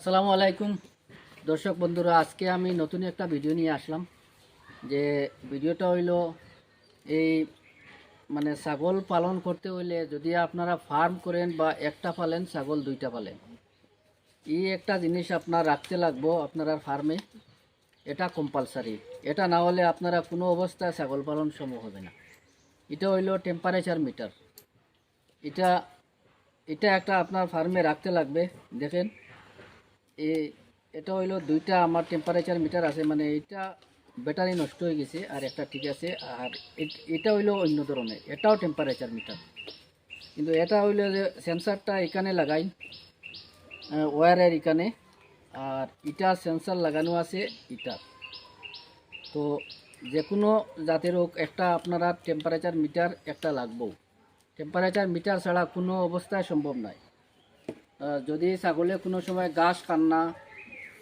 আসসালামু আলাইকুম। দর্শক বন্ধুরা, আজকে আমি নতুন একটা ভিডিও নিয়ে আসলাম। যে ভিডিওটা হইল এই মানে ছাগল পালন করতে হইলে যদি আপনারা ফার্ম করেন বা একটা পালেন, ছাগল দুইটা পালেন এই একটা জিনিস আপনার রাখতে লাগবো আপনারা ফার্মে, এটা কম্পালসারি এটা না হলে আপনারা কোনো অবস্থায় ছাগল পালন সম্ভব হবে না। এটা হইল টেম্পারেচার মিটার এটা এটা একটা আপনার ফার্মে রাখতে লাগবে। দেখেন এটা হইল দুইটা আমার টেম্পারেচার মিটার আছে মানে এটা ব্যাটারি নষ্ট হয়ে গেছে আর একটা ঠিক আছে, আর এটা হইল অন্য ধরনের, এটাও টেম্পারেচার মিটার কিন্তু এটা হইল যে সেন্সারটা এখানে লাগাই ওয়ারের এখানে, আর এটা সেন্সার লাগানো আছে এটা। তো যে কোনো জাতের হোক, একটা আপনারা টেম্পারেচার মিটার একটা লাগবেও টেম্পারেচার মিটার ছাড়া কোনো অবস্থায় সম্ভব নয় যদি ছাগলে কোনো সময় ঘাস, কান্না,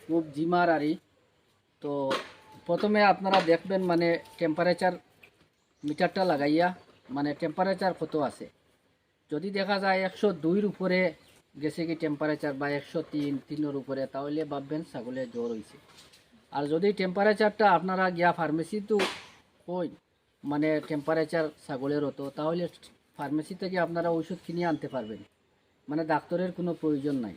খুব জিমার আরি তো প্রথমে আপনারা দেখবেন মানে টেম্পারেচার মিটারটা লাগাইয়া মানে টেম্পারেচার কত আছে। যদি দেখা যায় একশো দুইর উপরে গেছে কি টেম্পারেচার বা একশো তিন, তিনের উপরে, তাহলে ভাববেন ছাগলে জ্বর হয়েছে আর যদি টেম্পারেচারটা আপনারা গিয়া ফার্মেসি তো কই মানে টেম্পারেচার ছাগলের হতো, তাহলে ফার্মেসি থেকে আপনারা ওষুধ কিনে আনতে পারবেন। মানে ডাক্তারের কোনো প্রয়োজন নাই।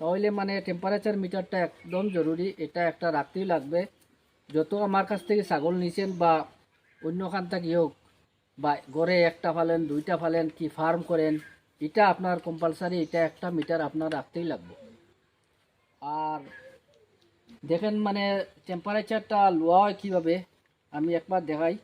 তাহলে মানে টেম্পারেচার মিটারটা একদম জরুরি, এটা একটা রাখতেই লাগবে। যত আমার কাছ থেকে ছাগল নিছেন বা অন্য খান থেকে হোক, বা গড়ে একটা ফালেন, দুইটা ফালেন, কি ফার্ম করেন, এটা আপনার কম্পালসারি এটা একটা মিটার আপনার রাখতেই লাগবে। আর দেখেন মানে টেম্পারেচারটা লোয়া হয় কীভাবে, আমি একবার দেখাই।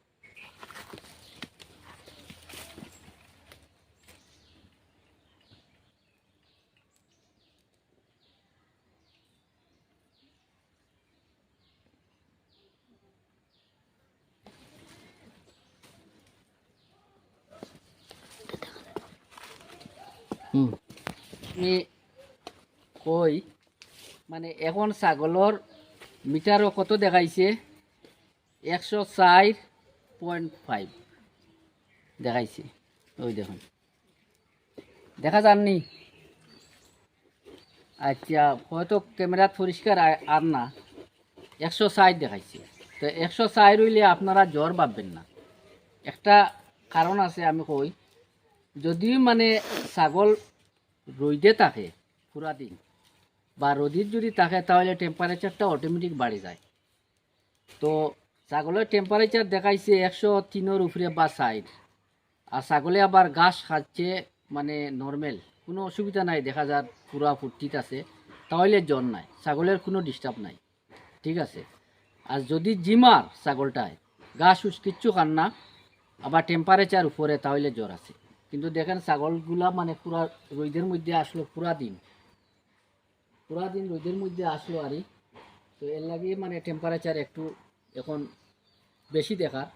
কই মানে এখন ছাগলর মিটারও কত দেখাইছে? একশো চার পয়েন্ট ফাইভ দেখাইছে। ওই দেখুন। দেখা যাননি আচ্ছা হয়তো ক্যামেরাত পরিষ্কার আর না। একশো ষাট দেখাইছে। তো একশো ষাট হইলে আপনারা জ্বর ভাববেন না। একটা কারণ আছে আমি কই যদি মানে ছাগল রোদে থাকে পুরা দিন। বা রোদির যদি থাকে, তাহলে টেম্পারেচারটা অটোমেটিক বাড়ে যায়। তো ছাগলের টেম্পারেচার দেখাইছে একশো তিনের উপরে বা সাইড আর ছাগলে আবার ঘাস খাচ্ছে মানে নর্মেল কোনো অসুবিধা নাই, দেখা যার পুরা ফুর্তিত আছে। তাহলে জ্বর নাই, ছাগলের কোনো ডিস্টার্ব নাই। ঠিক আছে? আর যদি জিমার ছাগলটায়, ঘাস উস কিচ্ছু খান না, আবার টেম্পারেচার উপরে, তাহলে জ্বর আছে। কিন্তু দেখেন ছাগলগুলা মানে পুরা রোদের মধ্যে আসলো পুরা দিন। পুরা দিন রোদের মধ্যে আসলো আরই। তো এর লাগে মানে টেম্পারেচার একটু এখন বেশি দেখা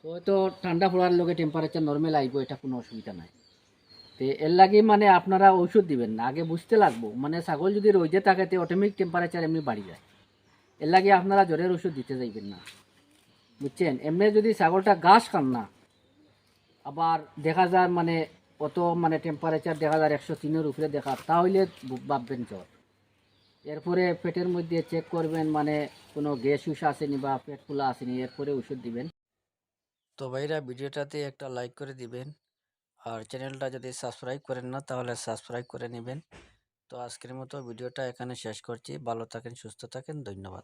তো হয়তো ঠান্ডা পড়ার লগে টেম্পারেচার নর্মাল আইব, এটা কোনো অসুবিধা নাই। তো এর লাগে মানে আপনারা ওষুধ দিবেন না, আগে বুঝতে লাগবো। মানে ছাগল যদি রোদে থাকে তো অটোমেটিক টেম্পারেচার এমনি বাড়ি যায়। এর লাগে আপনারা জ্বরের ওষুধ দিতে যাইবেন না। বুঝছেন? এমনি যদি ছাগলটা ঘাস খান না আবার দেখা যায় মানে অত মানে টেম্পারেচার দেখা যায় একশো তিনের উপরে দেখা, তাহলে ভাববেন জ্বর। এরপরে পেটের মধ্যে চেক করবেন মানে কোনো গ্যাস উস আসেনি বা পেট ফুলা আসেনি, এরপরে ওষুধ দিবেন। তো ভাইরা, ভিডিওটাতে একটা লাইক করে দিবেন, আর চ্যানেলটা যদি সাবস্ক্রাইব করেন না, তাহলে সাবস্ক্রাইব করে নেবেন। তো আজকের মতো ভিডিওটা এখানে শেষ করছি। ভালো থাকেন, সুস্থ থাকেন, ধন্যবাদ।